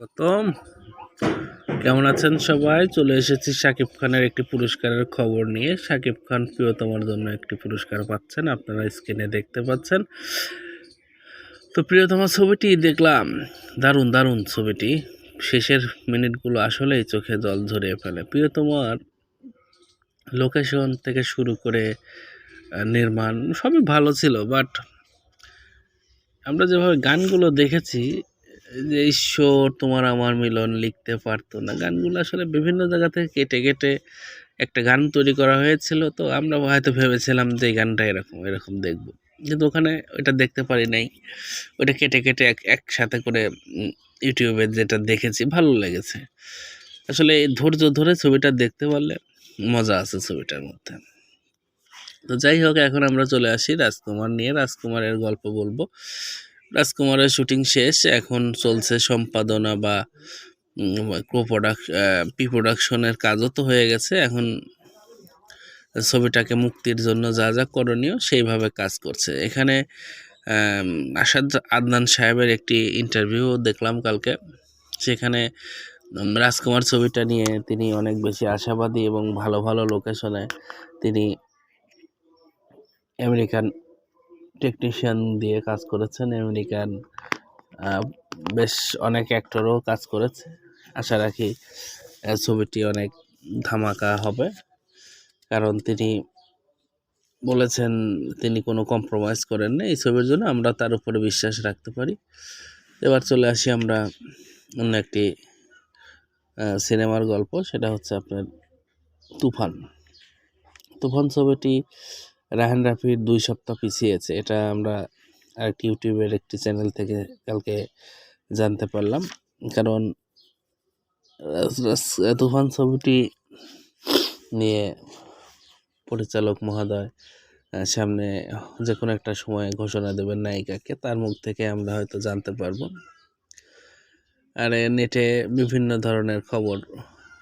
প্রথম কেমন আছেন সবাই? চলে এসেছি শাকিব খানের একটি পুরস্কারের খবর নিয়ে। শাকিব খান প্রিয়তমার জন্য একটি পুরস্কার পাচ্ছেন, আপনারা স্ক্রিনে দেখতে পাচ্ছেন। তো প্রিয়তমা ছবিটি দেখলাম। দারুণ দারুণ ছবিটি। শেষের মিনিটগুলো আসলেই চোখে জল ঝরিয়ে ফেলে। প্রিয়তমার লোকেশন থেকে শুরু করে নির্মাণ সবই ভালো ছিল, বাট আমরা যেভাবে গানগুলো দেখেছি যে, ঈশ্বর, তোমার আমার মিলন লিখতে পারতো না। গানগুলো আসলে বিভিন্ন জায়গা থেকে কেটে কেটে একটা গান তৈরি করা হয়েছিল। তো আমরা হয়তো ভেবেছিলাম যে, এই গানটা এরকম এরকম দেখব। কিন্তু ওখানে ওইটা দেখতে পারি নাই। ওইটা কেটে কেটে এক, একসাথে করে ইউটিউবে যেটা দেখেছি, ভালো লেগেছে। আসলে ধৈর্য ধরে ছবিটা দেখতে পারলে মজা আছে ছবিটার মধ্যে। তো যাই হোক, এখন আমরা চলে আসি রাজকুমার নিয়ে। রাজকুমারের গল্প বলব। রাজকুমারের শুটিং শেষ, এখন চলছে সম্পাদনা বা কো প্রোডাকশন পি প্রোডাকশনের কাজও তো হয়ে গেছে, এখন ছবিটাকে মুক্তির জন্য যা যা করণীয় সেইভাবে কাজ করছে। এখানে আসাদ আদনান সাহেবের একটি ইন্টারভিউ দেখলাম কালকে, সেখানে রাজকুমার ছবিটা নিয়ে তিনি অনেক বেশি আশাবাদী এবং ভালো ভালো লোকেশনে তিনি আমেরিকান টেকনিশিয়ান দিয়ে কাজ করেছেন আমেরিকান বেশ অনেক অ্যাক্টরও কাজ করেছে। আশা রাখি ছবিটি অনেক ধামাকা হবে। কারণ তিনি বলেছেন তিনি কোনো কম্প্রোমাইজ করেন না এই ছবির জন্য, আমরা তার উপরে বিশ্বাস রাখতে পারি। এবার চলে আসি আমরা অন্য একটি সিনেমার গল্প, সেটা হচ্ছে আপনার তুফান। তুফান ছবিটি রাহান রাফির দুই সপ্তাহ পিছিয়েছে। এটা আমরা আরেকটি ইউটিউবের একটি চ্যানেল থেকে কালকে জানতে পারলাম। কারণ তুফান ছবিটি নিয়ে পরিচালক মহোদয় সামনে যে কোনো একটা সময় ঘোষণা দেবেন নায়িকাকে, তার মুখ থেকে আমরা হয়তো জানতে পারব। আর নেটে বিভিন্ন ধরনের খবর,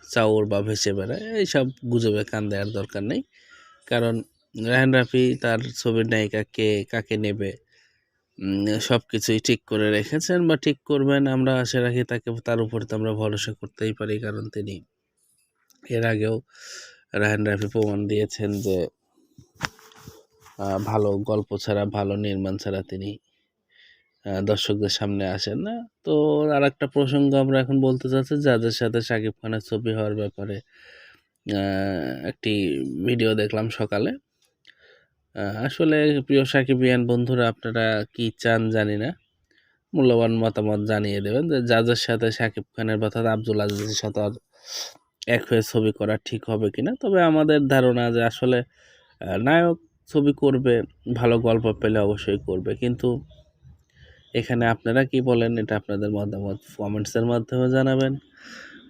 চাউর বা ভেসে বেড়ায়, এইসব গুজবে কান দেওয়ার দরকার নেই। কারণ রায়হান রাফি তার ছবির নায়িকা কে, কাকে নেবে সব কিছুই ঠিক করে রেখেছেন বা ঠিক করবেন আমরা আশা রাখি তাকে, তার উপর তো আমরা ভরসা করতেই পারি, কারণ তিনি এর আগেও রায়হান রাফি প্রমাণ দিয়েছেন যে ভালো গল্প ছাড়া, ভালো নির্মাণ ছাড়া তিনি দর্শকদের সামনে আসেন না। তো আর একটা প্রসঙ্গ আমরা এখন বলতে চাচ্ছি, যাদের সাথে শাকিব খানের ছবি হওয়ার ব্যাপারে একটি ভিডিও দেখলাম সকালে। আসলে প্রিয় সাকিবিয়ান বন্ধুরা, আপনারা কি চান জানি না। মূল্যবান মতামত জানিয়ে দেবেন যে যাদের সাথে শাকিব খানের অর্থাৎ আব্দুল আজিজের সাথে এক হয়ে ছবি করা ঠিক হবে কিনা। তবে আমাদের ধারণা যে আসলে নায়ক ছবি করবে, ভালো গল্প পেলে অবশ্যই করবে। কিন্তু এখানে আপনারা কি বলেন, এটা আপনাদের মতামত কমেন্টসের মাধ্যমে জানাবেন।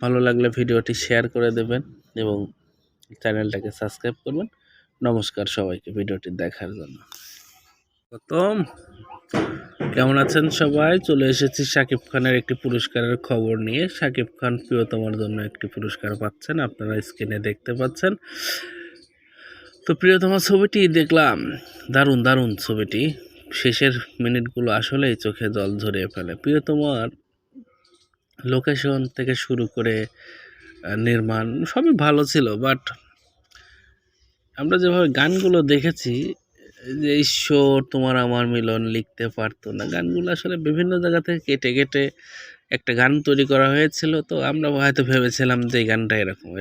ভালো লাগলে ভিডিওটি শেয়ার করে দেবেন এবং চ্যানেলটাকে সাবস্ক্রাইব করবেন। নমস্কার সবাইকে ভিডিওটি দেখার জন্য। প্রথম, কেমন আছেন সবাই? চলে এসেছি শাকিব খানের একটি পুরস্কারের খবর নিয়ে। শাকিব খান প্রিয়তমার জন্য একটি পুরস্কার পাচ্ছেন, আপনারা স্ক্রিনে দেখতে পাচ্ছেন। তো প্রিয়তমা ছবিটি দেখলাম, দারুণ দারুণ ছবিটি। শেষের মিনিটগুলো আসলেই চোখে জল ঝরিয়ে ফেলে। প্রিয়তমার লোকেশন থেকে শুরু করে নির্মাণ সবই ভালো ছিল বাট আমরা যেভাবে গানগুলো দেখেছি, যে ঈশ্বর তোমার আমার মিলন লিখতে পারতো না, গানগুলো আসলে বিভিন্ন জায়গা থেকে কেটে কেটে একটা গান তৈরি করা হয়েছিল, তো আমরা হয়তো ভেবেছিলাম যে এই গানটা এরকম